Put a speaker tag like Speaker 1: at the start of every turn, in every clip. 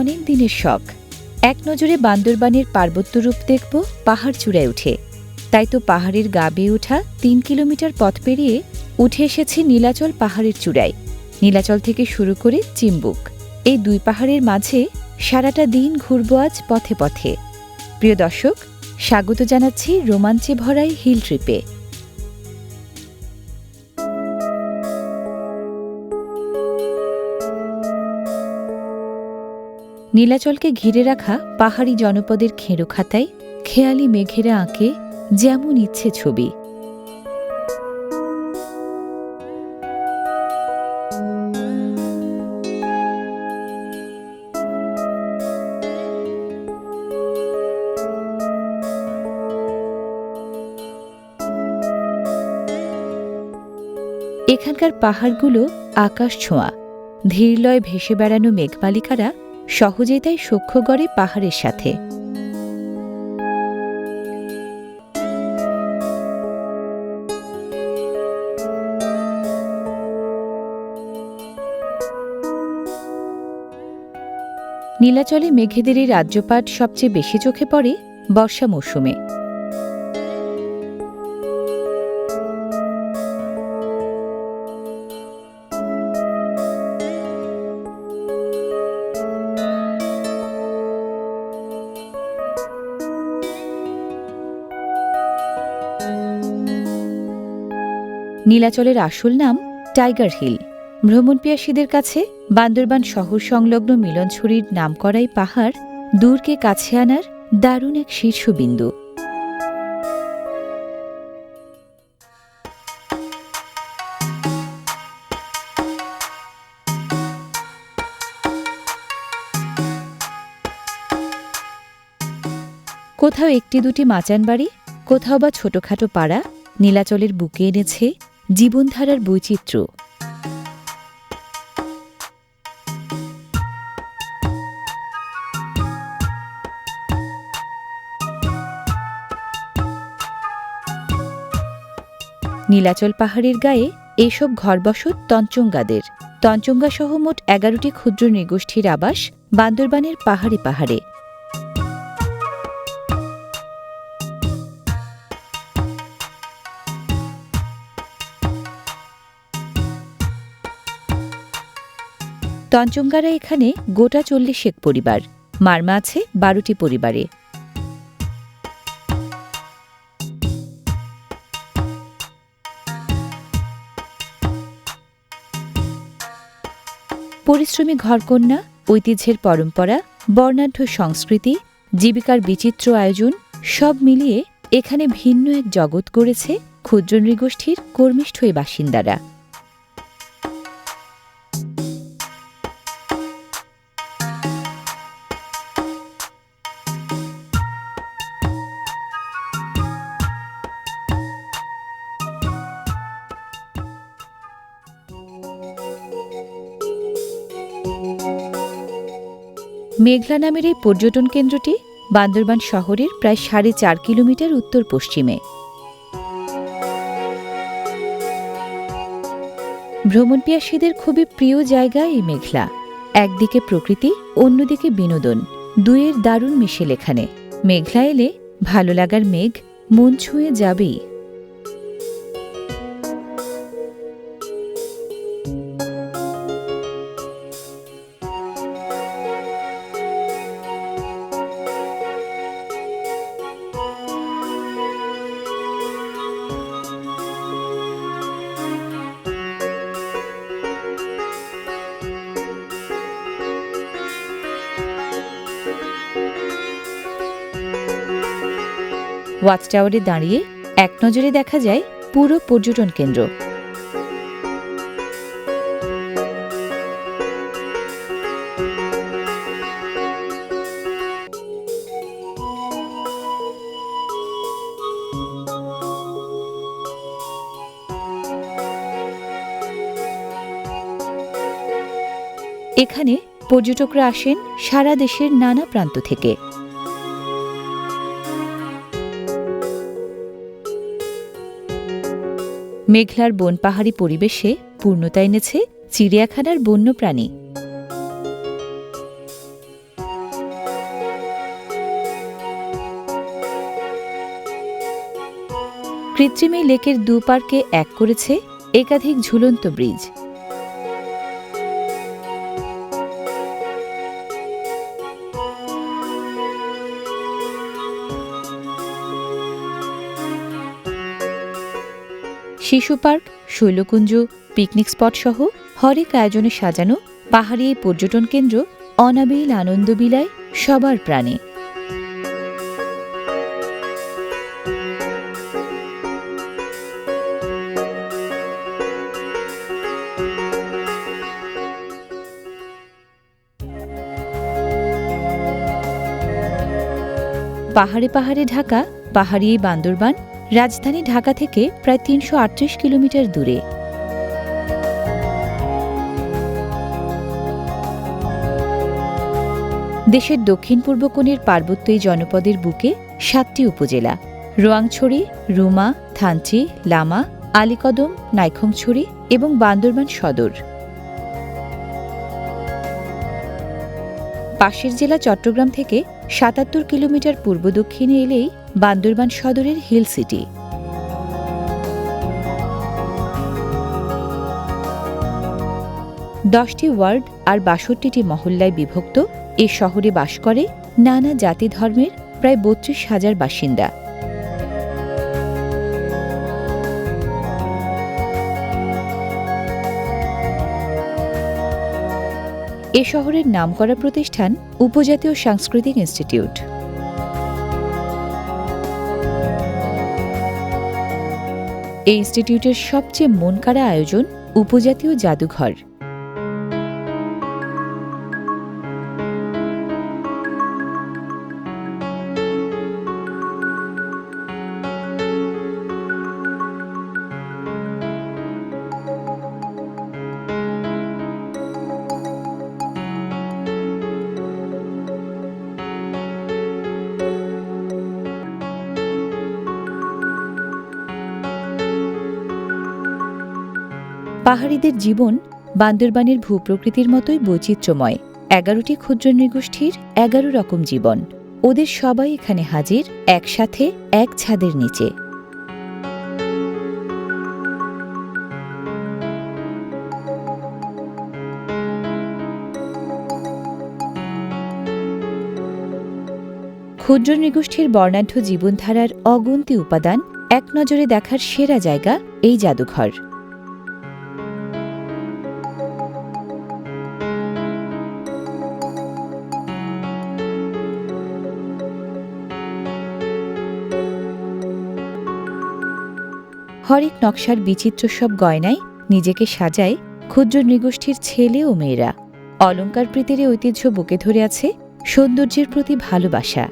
Speaker 1: অনেক দিনের শখ। এক নজরে বান্দরবানের পার্বত্য রূপ দেখব, পাহাড় চূড়ায় উঠে। তাই তো পাহাড়ের গা বেয়ে ওঠা তিন কিলোমিটার পথ পেরিয়ে উঠে এসেছি নীলাচল পাহাড়ের চূড়ায়। নীলাচল থেকে শুরু করে চিম্বুক। এই দুই পাহাড়ের মাঝে সারাটা দিন ঘুরব আজ পথে পথে। প্রিয় দর্শক, স্বাগত জানাচ্ছি রোমাঞ্চে ভরাই হিল ট্রিপে। নীলাচলকে ঘিরে রাখা পাহাড়ি জনপদের খেঁড়ো খাতায় খেয়ালি মেঘেরা আঁকে যেমন ইচ্ছে ছবি। এখানকার পাহাড়গুলো আকাশ ছোঁয়া, ধীরলয় ভেসে বেড়ানো মেঘমালিকারা সহজেই তাই সখ্য গড়ে পাহাড়ের সাথে। নীলাচলে মেঘেদের রাজ্যপাট সবচেয়ে বেশি চোখে পড়ে বর্ষা মৌসুমে। নীলাচলের আসল নাম টাইগার হিল। ভ্রমণপিয়াসীদের কাছে বান্দরবান শহর সংলগ্ন মিলনছড়ির নামকরাই পাহাড় দূরকে কাছে আনার দারুণ এক শীর্ষবিন্দু। কোথাও একটি দুটি মাচান বাড়ি, কোথাও বা ছোটখাটো পাড়া নীলাচলের বুকে এনেছে জীবনধারার বৈচিত্র্য। নীলাচল পাহাড়ের গায়ে এইসব ঘরবসত তঞ্চঙ্গাদের। তঞ্চঙ্গা সহ মোট এগারোটি ক্ষুদ্র নৃগোষ্ঠীর আবাস বান্দরবানের পাহাড়ে পাহাড়ে। তঞ্চঙ্গারা এখানে গোটা চল্লিশেক পরিবার। মারমা আছে বারোটি পরিবারে। পরিশ্রমী ঘরকন্যা, ঐতিহ্যের পরম্পরা, বর্ণাঢ্য সংস্কৃতি, জীবিকার বিচিত্র আয়োজন, সব মিলিয়ে এখানে ভিন্ন এক জগৎ গড়েছে ক্ষুদ্র নৃগোষ্ঠীর কর্মিষ্ঠ বাসিন্দারা। মেঘলা নামের এই পর্যটন কেন্দ্রটি বান্দরবান শহরের প্রায় সাড়ে চার কিলোমিটার উত্তর পশ্চিমে। ভ্রমণপিয়াসীদের খুবই প্রিয় জায়গা এই মেঘলা। একদিকে প্রকৃতি, অন্যদিকে বিনোদন। দুয়ের দারুণ মিশেল এখানে। মেঘলা এলে ভালো লাগার মেঘ মন ছুঁয়ে যাবেই। ওয়াচ টাওয়ারে দাঁড়িয়ে এক নজরে দেখা যায় পুরো পর্যটন কেন্দ্র। এখানে পর্যটকরা আসেন সারা দেশের নানা প্রান্ত থেকে। মেঘলার বন পাহাড়ি পরিবেশে পূর্ণতা এনেছে চিড়িয়াখানার বন্য প্রাণী কৃত্রিমী লেকের দুপার্কে এক করেছে একাধিক ঝুলন্ত ব্রিজ। শিশু পার্ক, শৈলকুঞ্জ, পিকনিক স্পট সহ হরেক আয়োজনে সাজানো পাহাড়ি এই পর্যটন কেন্দ্র অনাবিল আনন্দ বিলায় সবার প্রাণে। পাহাড়ে পাহাড়ে ঢাকা, পাহাড়ি বান্দরবান রাজধানী ঢাকা থেকে প্রায় তিনশো আটত্রিশ কিলোমিটার দূরে। দেশের দক্ষিণ পূর্ব কোণের পার্বত্য এই জনপদের বুকে সাতটি উপজেলা, রোয়াংছড়ি, রুমা, থানচি, লামা, আলীকদম নাইখংছড়ি এবং বান্দরবান সদর। পাশের জেলা চট্টগ্রাম থেকে সাতাত্তর কিলোমিটার পূর্ব দক্ষিণে এলেই বান্দরবান সদরের হিল সিটি। দশটি ওয়ার্ড আর বাষট্টিটি মহল্লায় বিভক্ত, এ শহরে বাস করে নানা জাতি ধর্মের প্রায় বত্রিশ হাজার বাসিন্দা। এ শহরের নামকরা প্রতিষ্ঠান উপজাতীয় সাংস্কৃতিক ইনস্টিটিউট। এই ইনস্টিটিউটের সবচেয়ে মন মনকাড়া আয়োজন উপজাতীয় জাদুঘর। পাহাড়িদের জীবন বান্দরবানের ভূপ্রকৃতির মতোই বৈচিত্র্যময়। এগারোটি ক্ষুদ্র নৃগোষ্ঠীর এগারো রকম জীবন। ওদের সবাই এখানে হাজির একসাথে এক ছাদের নিচে। ক্ষুদ্র নৃগোষ্ঠীর বর্ণাঢ্য জীবনধারার অগুন্তি উপাদান এক নজরে দেখার সেরা জায়গা এই জাদুঘর। হরেক নকশার বিচিত্র সব গয়নায় নিজেকে সাজায় ক্ষুদ্র নৃগোষ্ঠীর ছেলে ও মেয়েরা। অলঙ্কার প্রীতির ঐতিহ্য বুকে ধরে আছে সৌন্দর্যের প্রতি ভালোবাসা।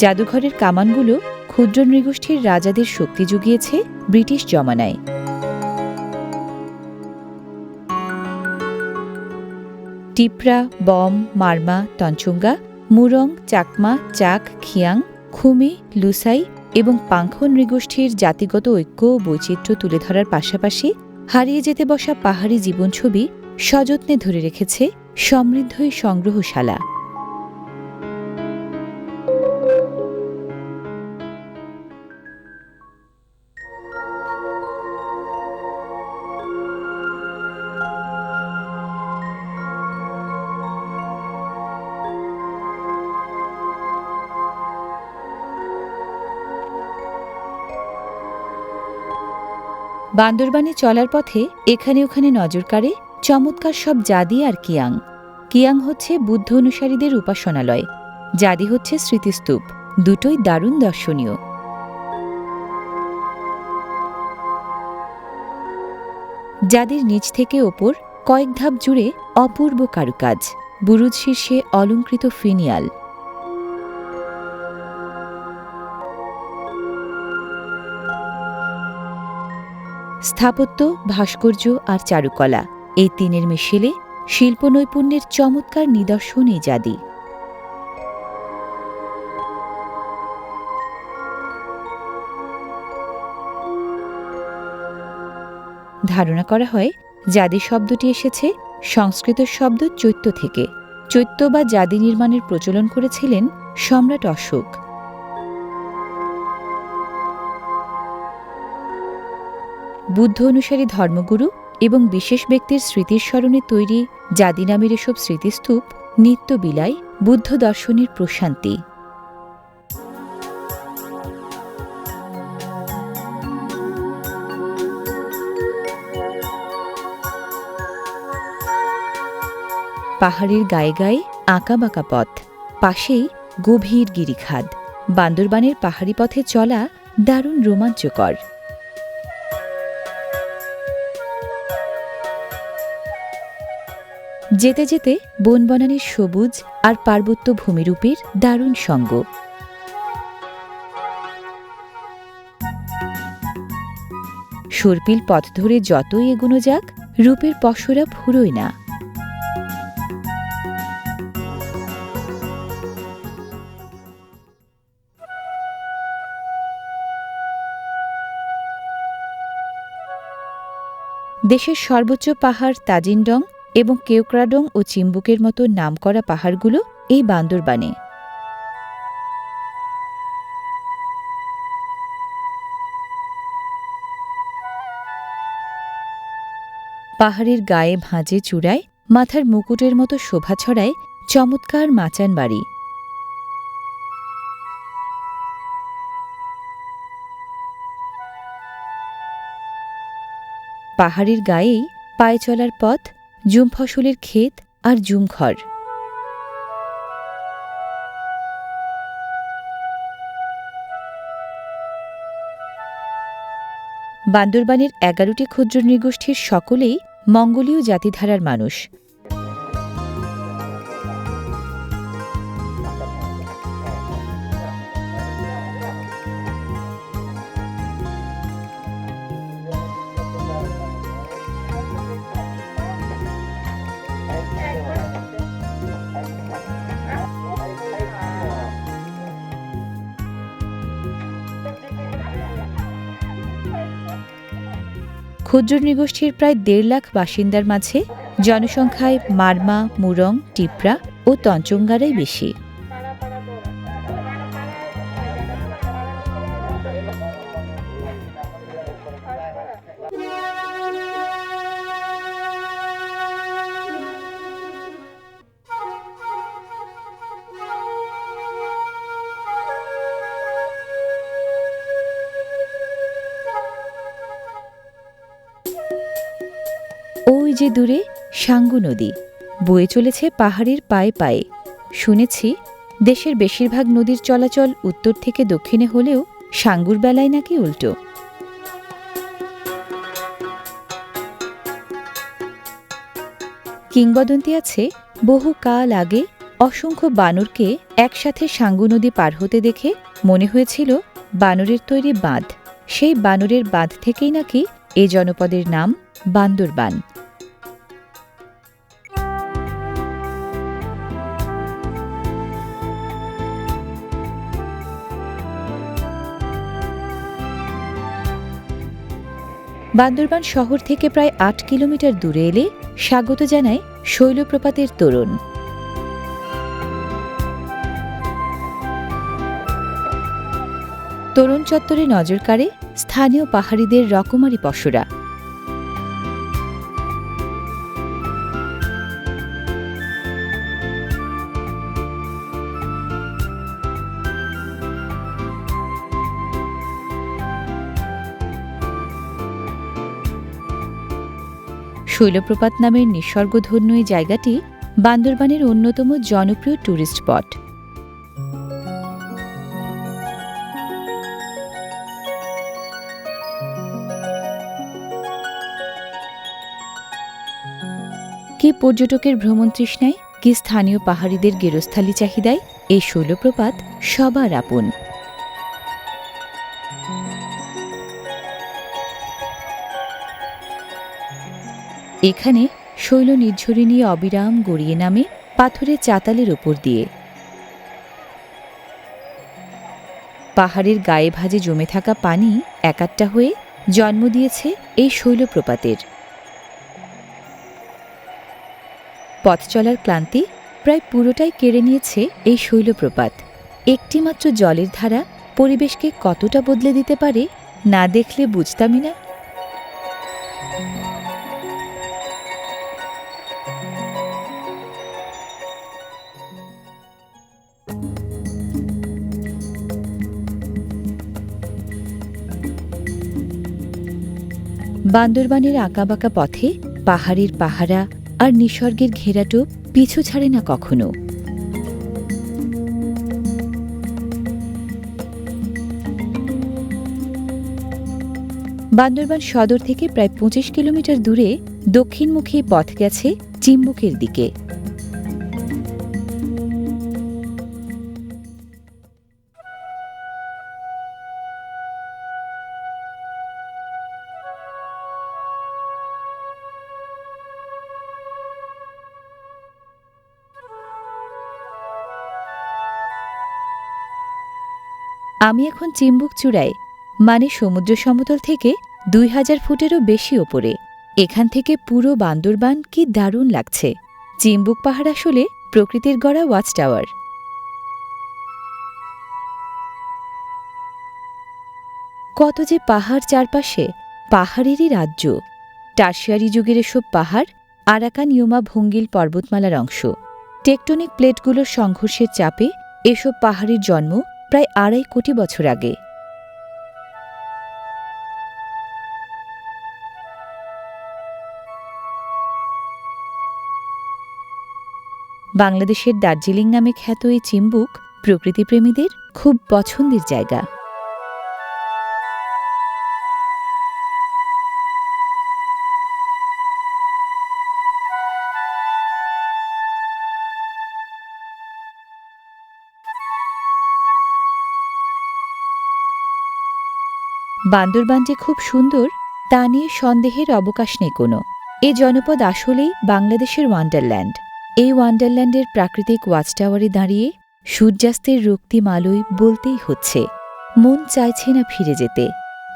Speaker 1: জাদুঘরের কামানগুলো ক্ষুদ্র নৃগোষ্ঠীর রাজাদের শক্তি জুগিয়েছে ব্রিটিশ জমানায়। টিপরা, বম, মারমা, তঞ্চুঙ্গা, মুরং, চাকমা, চাক, খিয়াং, খুমি, লুসাই এবং পাংখ নৃগোষ্ঠীর জাতিগত ঐক্য ও বৈচিত্র্য তুলে ধরার পাশাপাশি হারিয়ে যেতে বসা পাহাড়ি জীবন ছবি সযত্নে ধরে রেখেছে সমৃদ্ধ এই সংগ্রহশালা। বান্দরবানে চলার পথে এখানে ওখানে নজর কাড়ে চমৎকার সব জাদি আর কিয়াং। কিয়াং হচ্ছে বুদ্ধ অনুসারীদের উপাসনালয়। জাদি হচ্ছে স্মৃতিস্তূপ। দুটোই দারুণ দর্শনীয়। যাদের নিচ থেকে ওপর কয়েক ধাপ জুড়ে অপূর্ব কারুকাজ। বুরুজ শীর্ষে অলঙ্কৃত ফিনিয়াল। স্থাপত্য, ভাস্কর্য আর চারুকলা। এই তিনের মিশেলে শিল্প নৈপুণ্যের চমৎকার নিদর্শন এই জাদি। ধারণা করা হয়, জাদি শব্দটি এসেছে সংস্কৃত শব্দ চৈত্য থেকে। চৈত্য বা জাদি নির্মাণের প্রচলন করেছিলেন সম্রাট অশোক। বুদ্ধ অনুসারী ধর্মগুরু এবং বিশেষ ব্যক্তির স্মৃতির স্মরণে তৈরি জাদি নামের এসব স্মৃতিস্তূপ নিত্য বিলায় বুদ্ধ দর্শনের প্রশান্তি। পাহাড়ের গায়ে গায়ে আঁকা বাঁকা পথ, পাশেই গভীর গিরিখাদ বান্দরবানের পাহাড়ি পথে চলা দারুণ রোমাঞ্চকর। যেতে যেতে বনবনানীর সবুজ আর পার্বত্য ভূমিরূপের দারুণ সঙ্গ। সর্পিল পথ ধরে যতই এগোনো যাক, রূপের পশরা ফুরোয় না। দেশের সর্বোচ্চ পাহাড় তাজিনডং এবং কেওক্রাডং ও চিম্বুকের মতো নামকরা পাহাড়গুলো এই বান্দরবানে পাহাড়ের গায়ে ভাঁজে চূড়ায়, মাথার মুকুটের মতো শোভা ছড়ায় চমৎকার মাচান বাড়ি। পাহাড়ের গায়েই পায়ে চলার পথ জুম ফসলের ক্ষেত আর জুম ঘর। বান্দরবানের এগারোটি ক্ষুদ্র নৃগোষ্ঠীর সকলেই মঙ্গোলীয় জাতিধারার মানুষ। ক্ষুদ্র নৃগোষ্ঠীর প্রায় দেড় লাখ বাসিন্দার মাঝে জনসংখ্যায় মারমা মুরং টিপরা ও তঞ্চঙ্গারাই বেশি। ওই যে দূরে সাঙ্গু নদী। বয়ে চলেছে পাহাড়ের পায়ে পায়ে। শুনেছি, দেশের বেশিরভাগ নদীর চলাচল উত্তর থেকে দক্ষিণে হলেও সাঙ্গুর বেলায় নাকি উল্টো। কিংবদন্তি আছে, বহু কাল আগে অসংখ্য বানরকে একসাথে সাঙ্গু নদী পার হতে দেখে মনে হয়েছিল বানরের তৈরি বাঁধ। সেই বানরের বাঁধ থেকেই নাকি এ জনপদের নাম বান্দরবান। বান্দরবান শহর থেকে প্রায় আট কিলোমিটার দূরে এলে স্বাগত জানায় শৈলপ্রপাতের তরুণ। তরুণ চত্বরে নজর কাড়ে স্থানীয় পাহাড়িদের রকমারি পশরা। শৈলপ্রপাত নামের নিসর্গধন্য এই জায়গাটি বান্দরবানের অন্যতম জনপ্রিয় ট্যুরিস্ট স্পট। কি পর্যটকের ভ্রমণ তৃষ্ণায়, কি স্থানীয় পাহাড়িদের গেরস্থালি চাহিদায়, এই শৈলপ্রপাত সবার আপন। এখানে শৈল নির্ঝরিণী অবিরাম গড়িয়ে নামে পাথরের চাতালের ওপর দিয়ে। পাহাড়ের গায়ে ভাজে জমে থাকা পানি একাট্টা হয়ে জন্ম দিয়েছে এই শৈলপ্রপাতের। পথ চলার ক্লান্তি প্রায় পুরোটাই কেড়ে নিয়েছে এই শৈলপ্রপাত। একটিমাত্র জলের ধারা পরিবেশকে কতটা বদলে দিতে পারে না দেখলে বুঝতামই না বান্দরবানের আঁকাবাঁকা পথে পাহাড়ের পাহারা আর নিসর্গের ঘেরাটো পিছু ছাড়ে না কখনো। বান্দরবান সদর থেকে প্রায় পঁচিশ কিলোমিটার দূরে দক্ষিণমুখী পথ গেছে চিম্বুকের দিকে। আমি এখন চিম্বুক চূড়ায় মানে সমুদ্র সমতল থেকে দুই হাজার ফুটেরও বেশি ওপরে। এখান থেকে পুরো বান্দরবান কি দারুণ লাগছে। চিম্বুক পাহাড় আসলে প্রকৃতির গড়া ওয়াচ টাওয়ার কত যে পাহাড় চারপাশে পাহাড়েরই রাজ্য। টার্সিয়ারি যুগের এসব পাহাড় আরাকান ইউমা ভঙ্গিল পর্বতমালার অংশ। টেকটনিক প্লেটগুলোর সংঘর্ষের চাপে এসব পাহাড়ের জন্ম প্রায় আড়াই কোটি বছর আগে। বাংলাদেশের দার্জিলিং নামে খ্যাত এই চিম্বুক প্রকৃতিপ্রেমীদের খুব পছন্দের জায়গা। বান্দরবান যে খুব সুন্দর, তা নিয়ে সন্দেহের অবকাশ নেই কোনো। এ জনপদ আসলেই বাংলাদেশের ওয়ান্ডারল্যান্ড। এই ওয়ান্ডারল্যান্ডের প্রাকৃতিক ওয়াচ টাওয়ারে দাঁড়িয়ে সূর্যাস্তের রক্তিম আলোয় বলতেই হচ্ছে, মন চাইছে না ফিরে যেতে।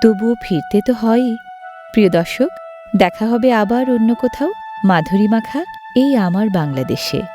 Speaker 1: তবুও ফিরতে তো হয়ই। প্রিয় দর্শক, দেখা হবে আবার অন্য কোথাও, মাধুরী মাখা, এই আমার বাংলাদেশে।